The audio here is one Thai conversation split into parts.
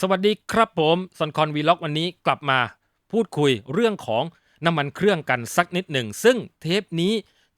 สวัสดีครับผมซอนคอนวีล็อกวันนี้กลับมาพูดคุยเรื่องของน้ำมันเครื่องกันสักนิดหนึ่ง ซึ่งเทปนี้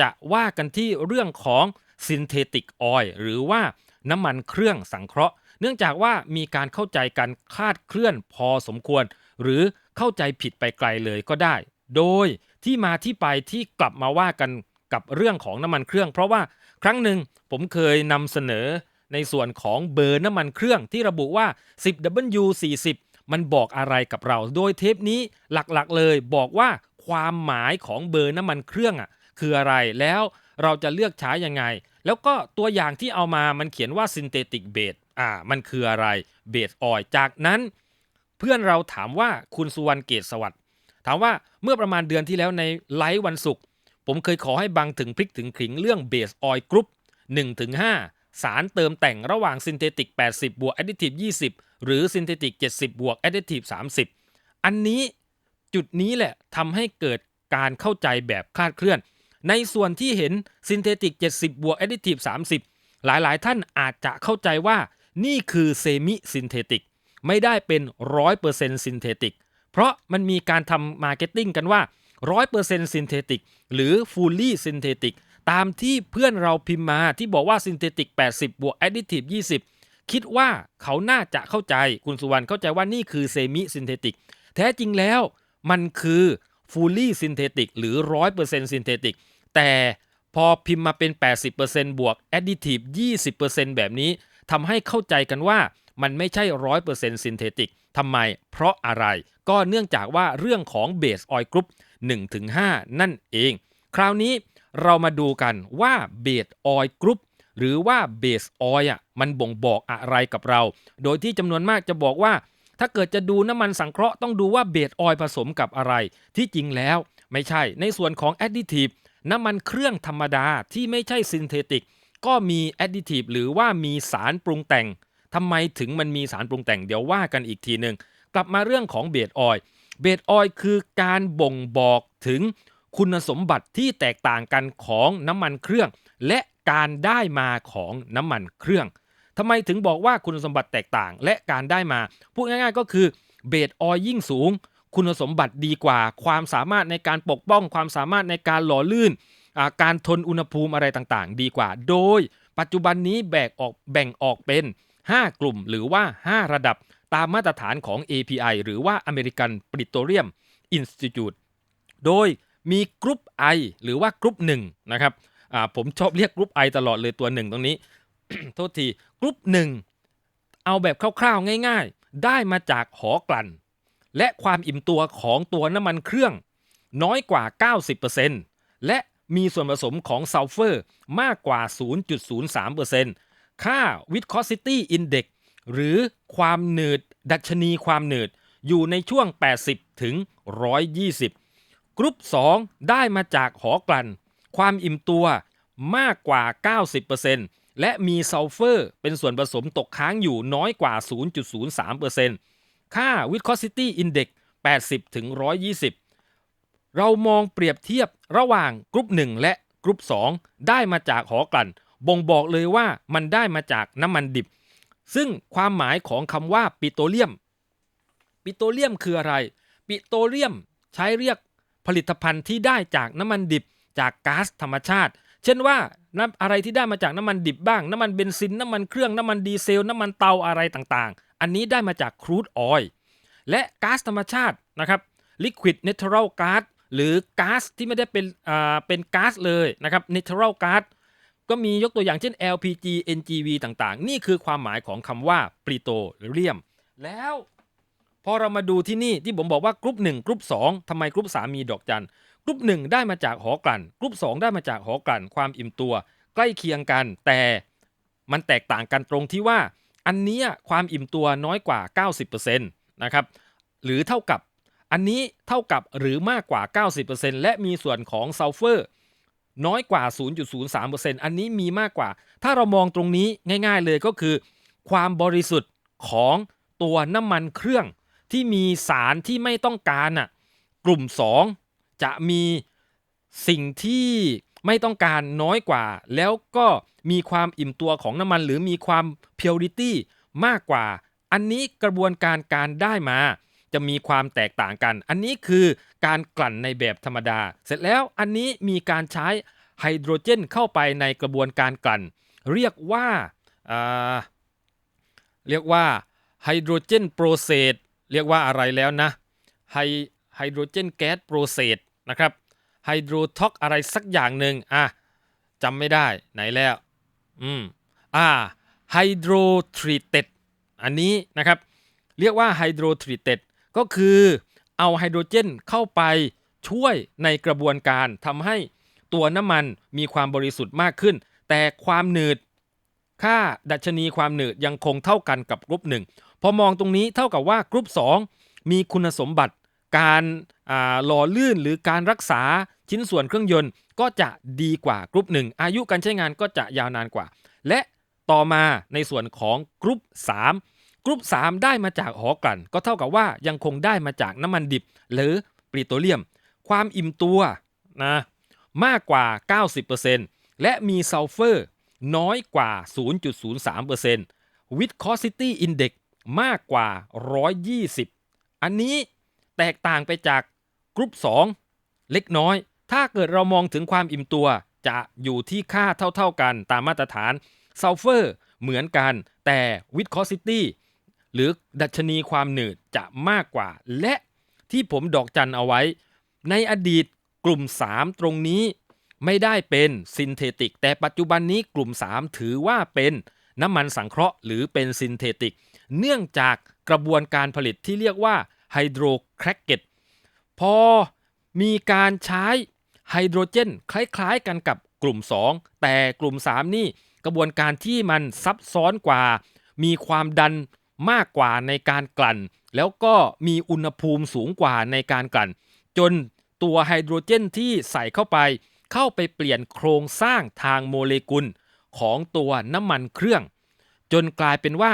จะว่ากันที่เรื่องของซินเทติกออยล์หรือว่าน้ำมันเครื่องสังเคราะห์ เนื่องจากว่ามีการเข้าใจกันคาดเคลื่อนพอสมควร หรือเข้าใจผิดไปไกลเลยก็ได้ โดยที่มาที่ไปที่กลับมาว่ากันกับเรื่องของน้ำมันเครื่อง เพราะว่าครั้งหนึ่งผมเคยนำเสนอ ในส่วนของเบอร์น้ำมันเครื่องที่ระบุว่า 10W40 มันบอกอะไรกับเรา โดยเทปนี้หลักๆเลยบอกว่าความหมายของเบอร์น้ำมันเครื่องอะคืออะไรแล้วเราจะเลือกใช้ยังไง แล้วก็ตัวอย่างที่เอามามันเขียนว่า synthetic base อ่ามันคืออะไร base oil จากนั้น เพื่อนเราถามว่าคุณสุวรรณเกตสวัสดิ์ถามว่าเมื่อประมาณเดือนที่แล้วในไลฟ์วันศุกร์ผมเคยขอให้บังถึงพริกถึงขิงเรื่องเบสออยล์กรุ๊ป1-5 สารเติมแต่งระหว่างซินเทติก 80 บวกแอดดิทีฟ20 หรือซินเทติก 70 บวกแอดดิทีฟ30 อันนี้จุดนี้แหละทำให้เกิดการเข้าใจแบบคลาดเคลื่อน ในส่วนที่เห็นซินเทติก 70 บวกแอดดิทีฟ30 หลายๆ ท่านอาจจะเข้าใจว่านี่คือเซมิซินเทติก ไม่ได้เป็น 100%ซินเทติก เพราะมันมีการทำมาร์เก็ตติ้งกันว่า 100%ซินเทติก หรือ fully ซินเทติก ตามที่เพื่อนเราพิมพ์มาที่บอกว่าซินเทติก 80 บวกแอดดิทีฟ 20 คิดว่าเขาน่าจะเข้าใจคุณสุวรรณเข้าใจว่านี่คือเซมิซินเทติก แท้จริงแล้วมันคือ fully ซินเทติกหรือ 100%ซินเทติก แต่พอพิมพ์มาเป็น 80%บวก additive 20%แบบนี้ทำให้เข้าใจกันว่ามันไม่ใช่ 100%ซินเทติกทำไม เพราะอะไร ก็เนื่องจากว่าเรื่องของเบสออยล์กรุ๊ป1-5 นั่นเอง คราวนี้ เรามาดูกันว่าเบสออยกรุ๊ปหรือว่าเบสออยอะมันบ่งบอกอะไรกับเรา โดยที่จำนวนมากจะบอกว่า ถ้าเกิดจะดูน้ำมันสังเคราะห์ต้องดูว่าเบสออยผสมกับอะไร ที่จริงแล้วไม่ใช่ในส่วนของแอดดิทีฟน้ำมันเครื่องธรรมดาที่ไม่ใช่ซินเทติก ก็มีแอดดิทีฟหรือว่ามีสารปรุงแต่งทำไมถึงมันมีสารปรุงแต่งเดี๋ยวว่ากันอีกทีหนึ่งกลับมาเรื่องของเบสออยเบสออยคือการบ่งบอกถึง คุณสมบัติที่แตกต่างกันของน้ำมันเครื่อง และการได้มาของน้ำมันเครื่องทำไมถึงบอกว่าคุณสมบัติแตกต่างและการได้มา พูดง่ายๆก็คือเบสออยล์ยิ่งสูง คุณสมบัติดีกว่า ความสามารถในการปกป้อง ความสามารถในการหล่อลื่น การทนอุณหภูมิอะไรต่างๆ ดีกว่า โดยปัจจุบันนี้แบ่งออกแบ่งออกเป็น 5 กลุ่มหรือว่า 5 ระดับตามมาตรฐานของ API หรือว่า American Petroleum Institute โดย มีกรุ๊ป I หรือว่ากรุ๊ป1นะครับผมชอบเรียกกรุ๊ป I ตลอดเลยตัวหนึ่งตรงนี้ โทษทีกรุ๊ป 1 เอาแบบคร่าวๆง่าย ๆ ได้มาจากหอกลั่น และความอิ่มตัวของตัวน้ำมันเครื่อง น้อยกว่า 90%และมีส่วนผสมของซัลเฟอร์มากกว่า 0.03%ค่า viscosity index หรือความหนืด ดัชนีความหนืดอยู่ในช่วง 80 ถึง 120 กรุ๊ป 2 ได้มาจากหอกลั่น ความอิ่มตัวมากกว่า 90%และมีซัลเฟอร์เป็นส่วนผสมตกค้างอยู่น้อยกว่า 0.03%ค่า viscosity index 80ถึง120 เรามองเปรียบเทียบระหว่างกรุ๊ป 1 และกรุ๊ป 2 ได้มาจากหอกลั่น บ่งบอกเลยว่ามันได้มาจากน้ำมันดิบ ซึ่งความหมายของคำว่าปิโตรเลียม ปิโตรเลียมคืออะไร ปิโตรเลียมใช้เรียก ผลิตภัณฑ์ที่ได้จากน้ำมันดิบจากก๊าซธรรมชาติ เช่นว่าน้ำอะไรที่ได้มาจากน้ำมันดิบบ้าง น้ำมันเบนซิน น้ำมันเครื่องน้ำมันดีเซล น้ำมันเตาอะไรต่างๆ อันนี้ได้มาจากครูดออยล์และก๊าซธรรมชาตินะครับ liquid natural gas หรือก๊าซที่ไม่ได้เป็นอ่าเป็นก๊าซเลยนะครับ natural gas ก็มียกตัวอย่างเช่น LPG NGV ต่างๆ นี่คือความหมายของคำว่าปริโตเลียม แล้ว พอเรามาดูที่นี่ที่ผมบอกว่ากรุ๊ป1กรุ๊ป2ทำไมกรุ๊ป3มีดอกจันกรุ๊ป1ได้มาจากหอกลั่นกรุ๊ป2ได้มาจากหอกลั่นความอิ่มตัว ใกล้เคียงกัน แต่มันแตกต่างกันตรงที่ว่า อันนี้ความอิ่มตัวน้อยกว่า 90%นะครับหรือเท่ากับอันนี้เท่ากับหรือมากกว่า 90%และมีส่วนของซัลเฟอร์น้อยกว่า 0.03%อันนี้มีมากกว่า ถ้าเรามองตรงนี้ง่าย ๆเลยก็คือ ความบริสุทธิ์ของตัวน้ำมันเครื่อง ที่มีสารที่ไม่ต้องการน่ะกลุ่ม 2 จะมีสิ่งที่ไม่ต้องการน้อยกว่า แล้วก็มีความอิ่มตัวของน้ำมัน หรือมีความ purity มากกว่า อันนี้กระบวนการการได้มา จะมีความแตกต่างกัน อันนี้คือการกลั่นในแบบธรรมดา เสร็จแล้วอันนี้มีการใช้ไฮโดรเจนเข้าไปในกระบวนการกลั่น เรียกว่าอ่าเรียกว่าไฮโดรเจนโปรเซส เรียกว่าอะไรแล้วนะไฮไฮโดรเจนแก๊สโปรเซสนะครับไฮโดรท็อกอะไรสักอย่างหนึ่งอะจำไม่ได้ไหนแล้วอืมอ่าไฮโดรทรีเต็ดอันนี้นะครับ เรียกว่าไฮโดรทรีเต็ดก็คือเอาไฮโดรเจนเข้าไปช่วยในกระบวนการทำให้ตัวน้ำมันมีความบริสุทธิ์มากขึ้น แต่ความหนืด ค่าดัชนีความหนืดยังคงเท่ากันกับกรุ๊ปหนึ่ง พอมองตรงนี้เท่ากับว่ากรุ๊ป 2 มีคุณสมบัติ การหล่อลื่นหรือการรักษาชิ้นส่วนเครื่องยนต์ก็จะดีกว่ากรุ๊ปหนึ่งอายุการใช้งานก็จะยาวนานกว่า และต่อมาในส่วนของกรุ๊ป 3 กรุ๊ป 3 ได้มาจากหอกลั่น ก็เท่ากับว่ายังคงได้มาจากน้ำมันดิบ หรือปริโตรเลียม ความอิ่มตัวนะมากกว่า 90%และมีซัลเฟอร์น้อยกว่า 0.03% Viscosity Index มากกว่า 120 อันนี้แตกต่างไปจากกรุ๊ป 2 เล็กน้อย ถ้าเกิดเรามองถึงความอิ่มตัวจะอยู่ที่ค่าเท่าๆกันตามมาตรฐานซัลเฟอร์เหมือนกัน แต่ Viscosity หรือดัชนีความหนืดจะมากกว่า และที่ผมดอกจันเอาไว้ ในอดีตกลุ่ม 3 ตรงนี้ไม่ได้เป็นซินเทติก แต่ปัจจุบันนี้กลุ่ม 3 ถือว่าเป็นน้ำมันสังเคราะห์หรือเป็นซินเทติก เนื่องจากกระบวนการผลิตที่เรียกว่าไฮโดรแครกเกตพอมีการใช้ไฮโดรเจนคล้ายๆกันกับกลุ่ม 2 แต่กลุ่ม 3 นี่กระบวนการที่มันซับซ้อนกว่า มีความดันมากกว่าในการกลั่น แล้วก็มีอุณหภูมิสูงกว่าในการกลั่น จนตัวไฮโดรเจนที่ใส่เข้าไป เข้าไปเปลี่ยนโครงสร้างทางโมเลกุลของตัวน้ำมันเครื่อง จนกลายเป็นว่า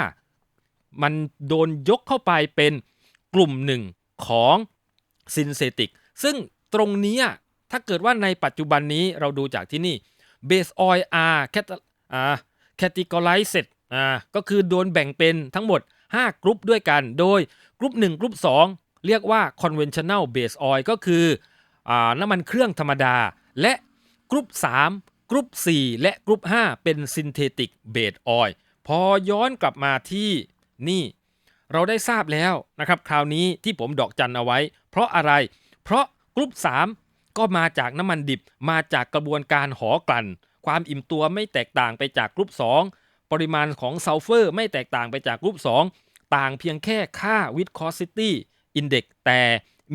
มันโดนยกเข้าไปเป็นกลุ่มหนึ่งของซินเซติก ซึ่งตรงนี้ถ้าเกิดว่าในปัจจุบันนี้เราดูจากที่นี่ base oil are อ่า categorized อ่าก็คือโดนแบ่งเป็นทั้งหมด 5 กรุ๊ปด้วยกัน โดยกรุ๊ป1กรุ๊ป2 เรียกว่า conventional base oil ก็คืออ่าน้ำมันเครื่องธรรมดา และกรุ๊ป3กรุ๊ป4และกรุ๊ป5 เป็น synthetic base oil พอย้อนกลับมาที่ นี่ เราได้ทราบแล้วนะครับ คราวนี้ที่ผมดอกจันเอาไว้ เพราะอะไร เพราะกรุ๊ป3ก็มาจากน้ำมันดิบมาจากกระบวนการหอกลั่น ความอิ่มตัวไม่แตกต่างไปจากกรุ๊ป2ปริมาณของซัลเฟอร์ไม่แตกต่างไปจากกรุ๊ป2ต่างเพียงแค่ค่า viscosity index แต่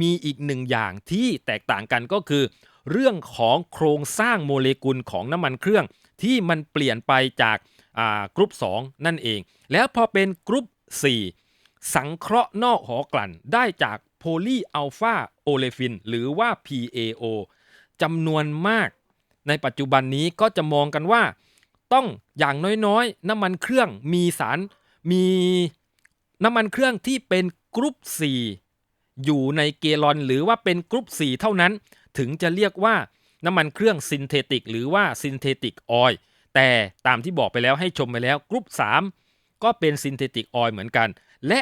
มีอีกหนึ่งอย่างที่แตกต่างกันก็คือ เรื่องของโครงสร้างโมเลกุลของน้ำมันเครื่อง ที่มันเปลี่ยนไปจากกรุ๊ป2นั่นเอง แล้วพอเป็นกรุ๊ป 4 สังเคราะห์นอกหอกลั่นได้จากโพลีอัลฟาโอเลฟิน หรือว่า PAO จำนวนมาก ในปัจจุบันนี้ก็จะมองกันว่า ต้องอย่างน้อยๆ น้ำมันเครื่องมีสารมีน้ำมันเครื่องที่เป็นกรุ๊ป 4 อยู่ในเกลอนหรือว่าเป็นกรุ๊ป 4 เท่านั้น ถึงจะเรียกว่าน้ำมันเครื่องซินเทติก หรือว่าซินเทติกออยล์แต่ตามที่บอกไปแล้วให้ชมไปแล้วกรุ๊ป 3 ก็เป็นซินเทติกออยล์เหมือนกัน และ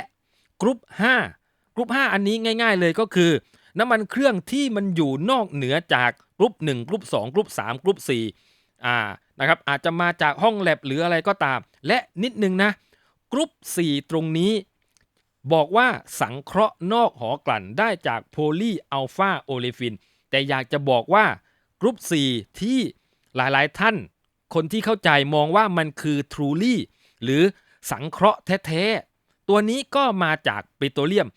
กรุ๊ป 5 กรุ๊ป 5 อันนี้ง่าย ๆ เลยก็คือ น้ำมันเครื่องที่มันอยู่นอกเหนือจากกรุ๊ป 1 กรุ๊ป 2 กรุ๊ป 3 กรุ๊ป4อ่านะครับอาจจะมาจากห้องแลบหรืออะไรก็ตาม และนิดนึงนะกรุ๊ป 4 ตรงนี้บอกว่าสังเคราะห์นอกหอกลั่นได้จากโพลีอัลฟาโอเลฟิน แต่อยากจะบอกว่ากรุ๊ป 4 ที่หลายๆท่าน คนที่เข้าใจมองว่ามันคือทรูลี่หรือ สังเคราะห์แท้ๆ ตัวนี้ก็มาจากปิโตรเลียม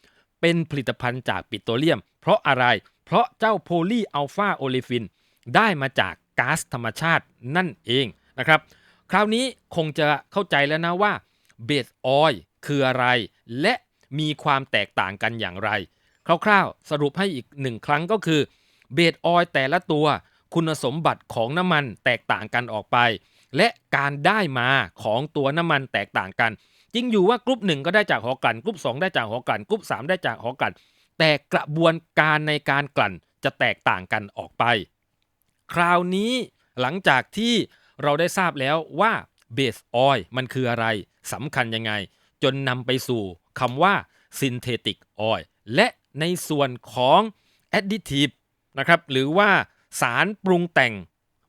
เป็นผลิตภัณฑ์จากปิโตรเลียม เพราะอะไร เพราะเจ้าโพลีอัลฟาโอเลฟิน ได้มาจากก๊าซธรรมชาตินั่นเองนะครับ คราวนี้คงจะเข้าใจแล้วนะว่าเบสออยคืออะไร และมีความแตกต่างกันอย่างไร คร่าวๆ สรุปให้อีกหนึ่งครั้งก็คือเบสออยแต่ละตัว คุณสมบัติของน้ำมันแตกต่างกันออกไป และการได้มาของตัวน้ำมันแตกต่างกัน จริงอยู่ว่ากรุ๊ป1ก็ได้จากหอกลั่นกรุ๊ป2ได้จากหอกลั่นกรุ๊ป3ได้จากหอกลั่น แต่กระบวนการในการกลั่นจะแตกต่างกันออกไป คราวนี้หลังจากที่เราได้ทราบแล้วว่าเบสออยล์มันคืออะไรสำคัญยังไง จนนำไปสู่คำว่า synthetic oil และในส่วนของ additive นะครับหรือว่าสารปรุงแต่ง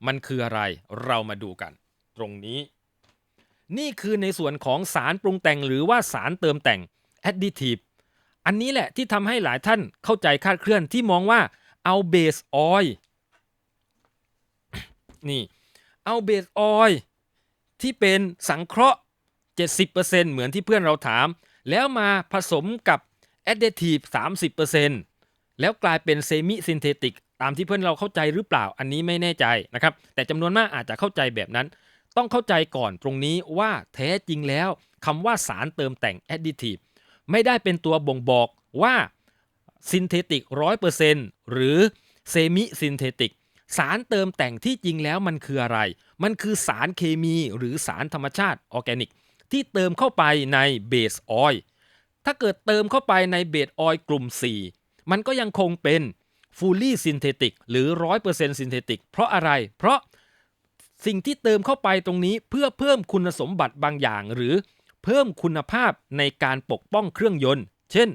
มันคืออะไรเรามาดูกัน ตรงนี้ นี่คือในส่วนของสารปรุงแต่งหรือว่าสารเติมแต่ง additive อันนี้แหละที่ทำให้หลายท่านเข้าใจคาดเคลื่อนที่มองว่าเอาเบสออยล์นี่เอาเบสออยล์ที่เป็นสังเคราะห์ 70%เหมือนที่เพื่อนเราถาม แล้วมาผสมกับ additive 30%แล้วกลายเป็นเซมิซินเทติกตามที่เพื่อนเราเข้าใจหรือเปล่าอันนี้ไม่แน่ใจนะครับ แต่จำนวนมากอาจจะเข้าใจแบบนั้น ต้องเข้าใจก่อนตรงนี้ว่าแท้จริงแล้วคำว่าสารเติมแต่ง additive ไม่ได้เป็นตัวบ่งบอกว่าซินเทติก100%หรือเซมิซินเทติกสารเติมแต่งที่จริงแล้วมันคืออะไร มันคือสารเคมีหรือสารธรรมชาติออร์แกนิก ที่เติมเข้าไปในเบสออยล์ถ้าเกิดเติมเข้าไปในเบสออยล์กลุ่ม 4 มันก็ยังคงเป็น fully synthetic หรือ 100% synthetic เพราะอะไร เพราะ สิ่งที่เติมเข้าไปตรงนี้เพื่อเพิ่มคุณสมบัติบางอย่าง หรือเพิ่มคุณภาพในการปกป้องเครื่องยนต์ เช่น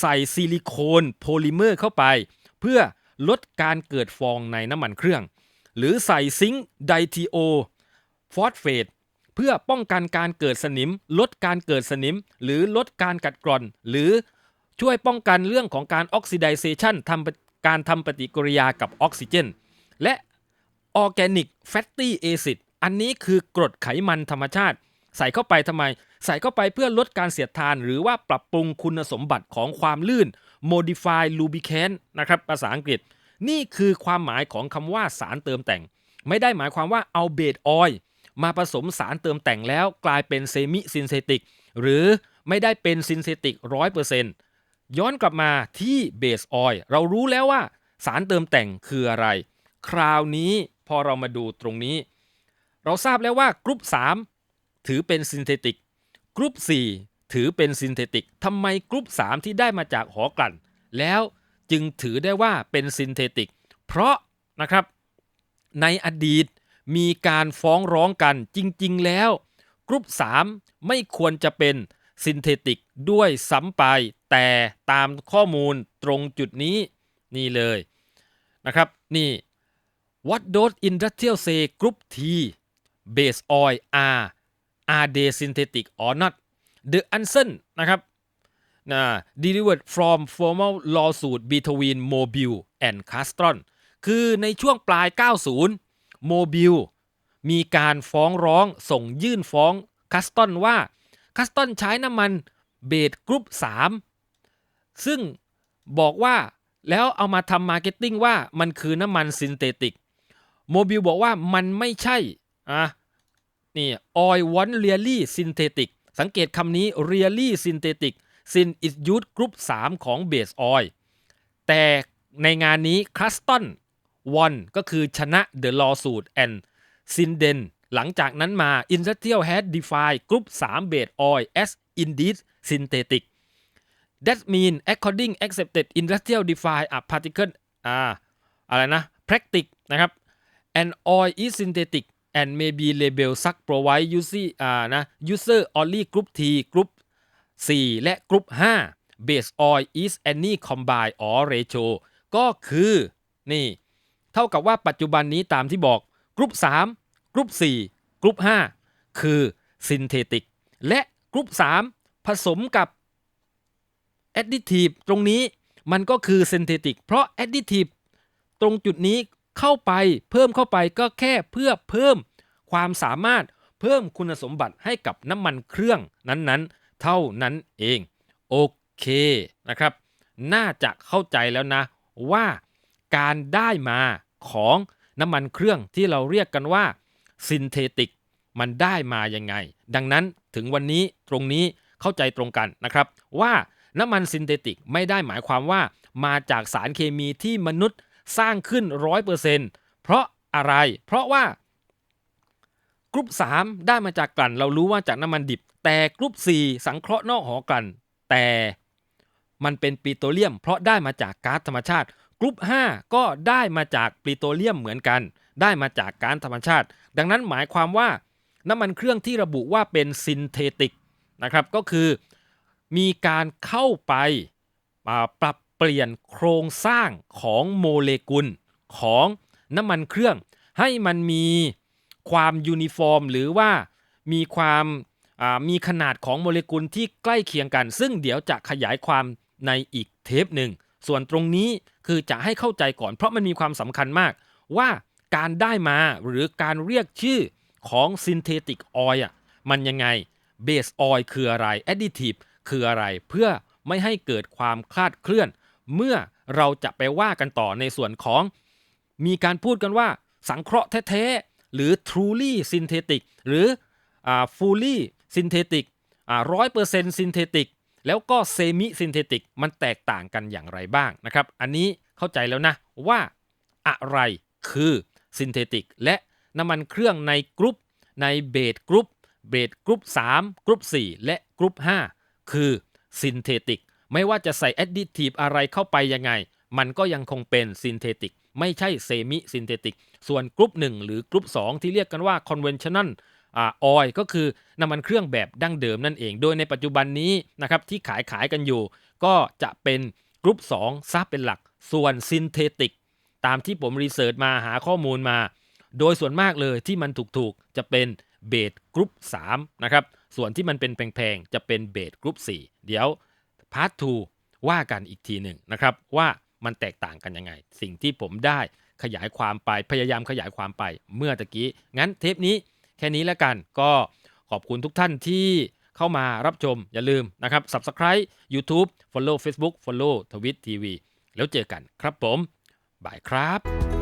ใส่ซิลิโคนโพลิเมอร์เข้าไป เพื่อลดการเกิดฟองในน้ำมันเครื่อง หรือใส่ซิงค์ไดทีโอฟอสเฟตเพื่อป้องกันการเกิดสนิม ลดการเกิดสนิม หรือลดการกัดกร่อน หรือช่วยป้องกันเรื่องของการออกซิไดเซชันทำการทำปฏิกิริยากับออกซิเจน และ ออร์แกนิกแฟตตี้แอซิดอันนี้คือกรดไขมันธรรมชาติ ใส่เข้าไปทำไม ใส่เข้าไปเพื่อลดการเสียดทาน หรือว่าปรับปรุงคุณสมบัติของความลื่น modify lubricant นะครับภาษาอังกฤษ นี่คือความหมายของคำว่าสารเติมแต่ง ไม่ได้หมายความว่าเอาเบสออยล์มาผสมสารเติมแต่งแล้วกลายเป็นเซมิซินเทติกหรือไม่ได้เป็นซินเทติกร้อยเปอร์เซ็นต์ย้อนกลับมาที่เบสออยล์เรารู้แล้วว่าสารเติมแต่งคืออะไร คราวนี้ พอเรามาดูตรงนี้ เราทราบแล้วว่ากรุ๊ป 3 ถือเป็นซินเทติกกรุ๊ป 4 ถือเป็นซินเทติกทำไมกรุ๊ป 3 ที่ได้มาจากหอกลั่น แล้วจึงถือได้ว่าเป็นซินเทติก เพราะนะครับในอดีตมีการฟ้องร้องกันจริง ๆ แล้ว กรุ๊ป 3 ไม่ควรจะเป็นซินเทติกด้วยซ้ำไป แต่ตามข้อมูลตรงจุดนี้นี่เลยนะครับ นี่ What does industrial say group T base oil are are they synthetic or not the answer นะครับนะ delivered from formal lawsuit between Mobil and Castron คือในช่วงปลาย 90 Mobil มีการฟ้องร้องส่งยื่นฟ้องคัสตันว่าคัสตันใช้น้ำมันเบสกรุ๊ป 3 ซึ่งบอกว่าแล้วเอามาทำมาร์เก็ตติ้งว่ามันคือน้ำมันซินเทติก โมบิลบอกว่ามันไม่ใช่ อะ นี่ออยวอนเรียลี่ซินเทติกสังเกตคำนี้เรียลี่ซินเทติกซินอิสยูดกรุ๊ปสามของเบสออยแต่ในงานนี้คลัสตันวอนก็คือชนะเดอะลอสูดแอนซินเดนหลังจากนั้นมา Industrial has defined group 3 base oil as indeed synthetic that mean according accepted industrial define a particle อ่าอะไรนะ practice นะครับ an oil is synthetic and may be label suck provide user อ่านะ user only group T group 4 และ group 5 base oil is any combine or ratio ก็คือนี่เท่ากับว่าปัจจุบันนี้ตามที่บอกกรุ๊ป3กรุ๊ป4กรุ๊ป5คือซินเทติกและกรุ๊ป3ผสมกับแอดดิทีฟตรงนี้มันก็คือซินเทติกเพราะแอดดิทีฟตรงจุดนี้ เข้าไปเพิ่มเข้าไปก็แค่เพื่อเพิ่มความสามารถเพิ่มคุณสมบัติให้กับน้ำมันเครื่องนั้นๆ เท่านั้นเองโอเคนะครับ น่าจะเข้าใจแล้วนะว่าการได้มาของน้ำมันเครื่องที่เราเรียกกันว่าซินเทติกมันได้มายังไง ดังนั้นถึงวันนี้ตรงนี้เข้าใจตรงกันนะครับ ว่าน้ำมันซินเทติกไม่ได้หมายความว่ามาจากสารเคมีที่มนุษย์ สร้างขึ้น 100%เพราะอะไร เพราะว่ากรุ๊ป3 ได้มาจากกลั่น เรารู้ว่าจากน้ำมันดิบ แต่กรุ๊ป4 สังเคราะห์นอกหอกลั่น แต่มันเป็นปิโตรเลียม เพราะได้มาจากก๊าซธรรมชาติ กรุ๊ป5 ก็ได้มาจากปิโตรเลียมเหมือนกัน ได้มาจากก๊าซธรรมชาติ ดังนั้นหมายความว่าน้ำมันเครื่องที่ระบุว่าเป็นซินเทติกนะครับก็คือมีการเข้าไปอ่าปรับ เปลี่ยนโครงสร้างของโมเลกุลของน้ำมันเครื่อง ให้มันมีความยูนิฟอร์ม หรือว่ามีความมีขนาดของโมเลกุลที่ใกล้เคียงกัน ซึ่งเดี๋ยวจะขยายความในอีกเทปหนึ่ง ส่วนตรงนี้คือจะให้เข้าใจก่อน เพราะมันมีความสำคัญมาก ว่าการได้มาหรือการเรียกชื่อของ synthetic oil อะมันยังไง base oil คืออะไร additive คืออะไร เพื่อไม่ให้เกิดความคลาดเคลื่อน เมื่อเราจะไปว่ากันต่อในส่วนของ มีการพูดกันว่าสังเคราะห์แท้ๆ หรือ truly synthetic หรือ fully synthetic ร้อยเปอร์เซ็นต์ synthetic แล้วก็ semi synthetic มันแตกต่างกันอย่างไรบ้างนะครับ อันนี้เข้าใจแล้วนะว่าอะไรคือ synthetic และน้ำมันเครื่องในกรุ๊ปในเบสกรุ๊ปเบสกรุ๊ป3กรุ๊ป4และกรุ๊ป5คือ synthetic ไม่ว่าจะใส่ additive อะไรเข้าไปยังไง มันก็ยังคงเป็น synthetic ไม่ใช่ semi synthetic ส่วนกรุ๊ป1หรือกรุ๊ป2 ที่เรียกกันว่า conventional อ่า oil ก็คือน้ำมันเครื่องแบบดั้งเดิมนั่นเอง โดยในปัจจุบันนี้นะครับที่ขายขายกันอยู่ ก็จะเป็นกรุ๊ป2ซะเป็นหลัก ส่วน synthetic ตามที่ผมรีเสิร์ชมาหาข้อมูลมา โดยส่วนมากเลยที่มันถูกๆ จะเป็นเบสกรุ๊ป3นะครับ ส่วนที่มันเป็นแพงๆ จะเป็นเบสกรุ๊ป4เดี๋ยว พาร์ท2ว่ากันอีกทีหนึ่งนะครับว่ามันแตกต่างกันยังไง สิ่งที่ผมได้ขยายความไปพยายามขยายความไปเมื่อตะกี้ งั้นเทปนี้แค่นี้แล้วกันก็ขอบคุณทุกท่านที่เข้ามารับชมอย่าลืมนะครับ Subscribe YouTube Follow Facebook Follow ทวิตทีวีแล้วเจอกันครับผม บายครับ